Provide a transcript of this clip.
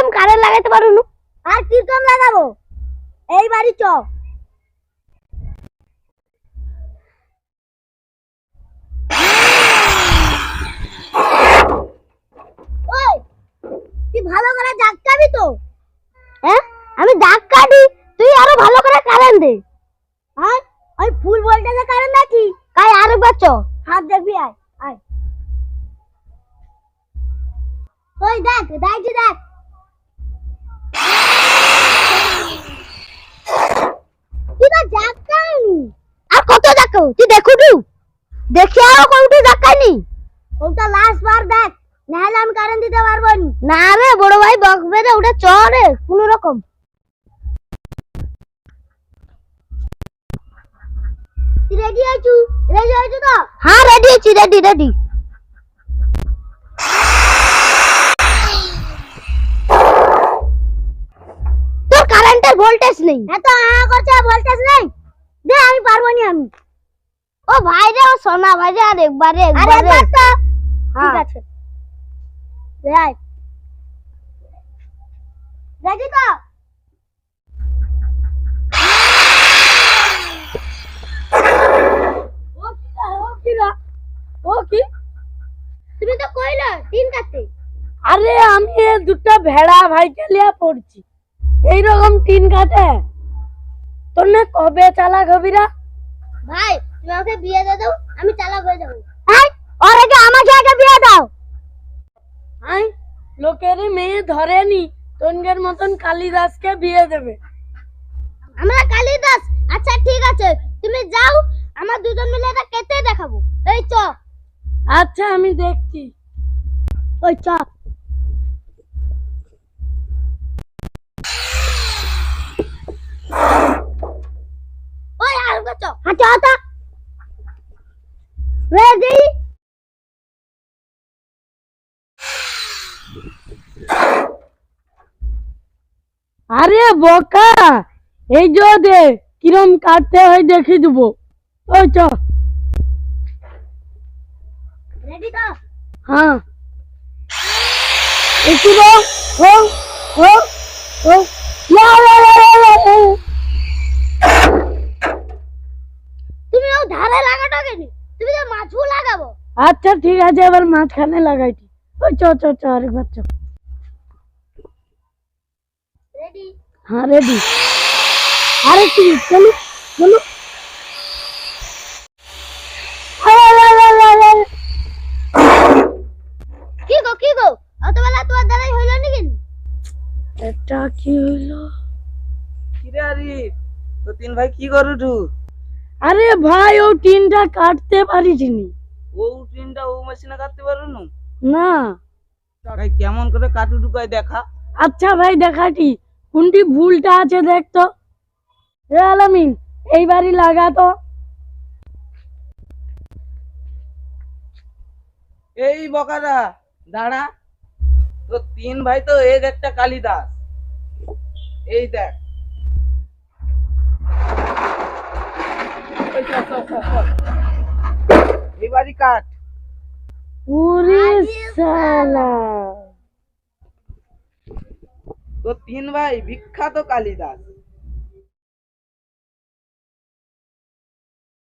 আমি কারেন্ট লাগাইতে পারব না আর কীরকম লাগাবো? এই বাড়ি চ। ওই তুই ভালো করে জাগকাবি তো? হ্যাঁ? আমি দাগ কাটি তুই আরও ভালো করে কারেন্ট দে। হ্যাঁ ওই ফুল ভোল্টেজের কারণ নাকি? কাই আরেকবার চ। হাত দেখবি আয় আয়। ওই দেখ দেখছি দেখ তুই তো জাগকাইনি আর কত দেখো তুই দেখু তু। দেখি আরও কোনটি দেখাইনি ওটা লাস্ট বার দেখ নাহলে আমি কারেন্ট দিতে পারব না। রে বড় ভাই বকবে রে ওটা চ রে কোনো রকম। তুই রেডি আছু রেডি আছু তো? হ্যাঁ রেডি আছি রেডি রেডি তোর কারেন্টের ভোল্টেজ নেই। এত হ্যাঁ করছে ভোল্টেজ নেই? দে আমি পারব না আমি। ও ভাই রে ও সোনা ভাই রে আর একবারে আরে একবারে তো। ঠিক হ্যাঁ। আছে রে আয় রেডি তো ও কি? তুমি তো কইলা তিন কাটতে আরে আমি এ দুটো ভেড়া ভাইকে লিয়া পড়ছি। এইরকম টিন কাটে তোর না কবে চালা গভীরা ভাই তুমি আমাকে বিয়ে দিয়ে দাও আমি চালাক হয়ে যাব। ওর আগে আমাকে আগে বিয়ে দাও। আই লোকেরই মেয়ে ধরেনি তনগের মতন কালিদাসকে বিয়ে দেবে। আমরা কালিদাস? আচ্ছা ঠিক আছে তুমি যাও আমরা দুজন মিলে এটা কেটে দেখাবো। এই চ। আচ্ছা আমি দেখছি। ওই চ। ওই আর চ। হাঁটা হাঁটা। রেডি আরে বোকা! এই যে দে কিরম কাটতে হয় দেখি দেবো। ওই চ। রেডি তো? হ্যাঁ। একটু ও ও ও। ও লা লা। তুমি ও ধারে লাগাটো কেন তুমি তো মাছু লাগাবো আচ্ছা ঠিক আছে এবার মাঝখানে লাগাইছি। ওই চ চ চ আরেকবার চ রেডি হ্যাঁ রেডি আরে কি চলো চলো। কি গো কি গো? অতবেলা তোমার হইল নাকি? এটা কি হইল? কিরে আরে তো তিন ভাই কি করু আরে ভাই ও টিনটা কাটতে পারিসনি। ও ট্রেনটা ও মেশিনে কাটতে পারো না? না। ভাই কেমন করে কাটু ঢুকাই দেখা? আচ্ছা ভাই দেখাটি কোনটি ভুলটা আছে দেখ তো। রে আলামিন এইবারই লাগা তো। এই বকারা দাঁড়া। তো তিন ভাই তো এক একটা কালিদাস। এই দেখ। ওই এইবারই কাট। পুরি সালা। তো তিন ভাই বিখ্যাত কালিদাস।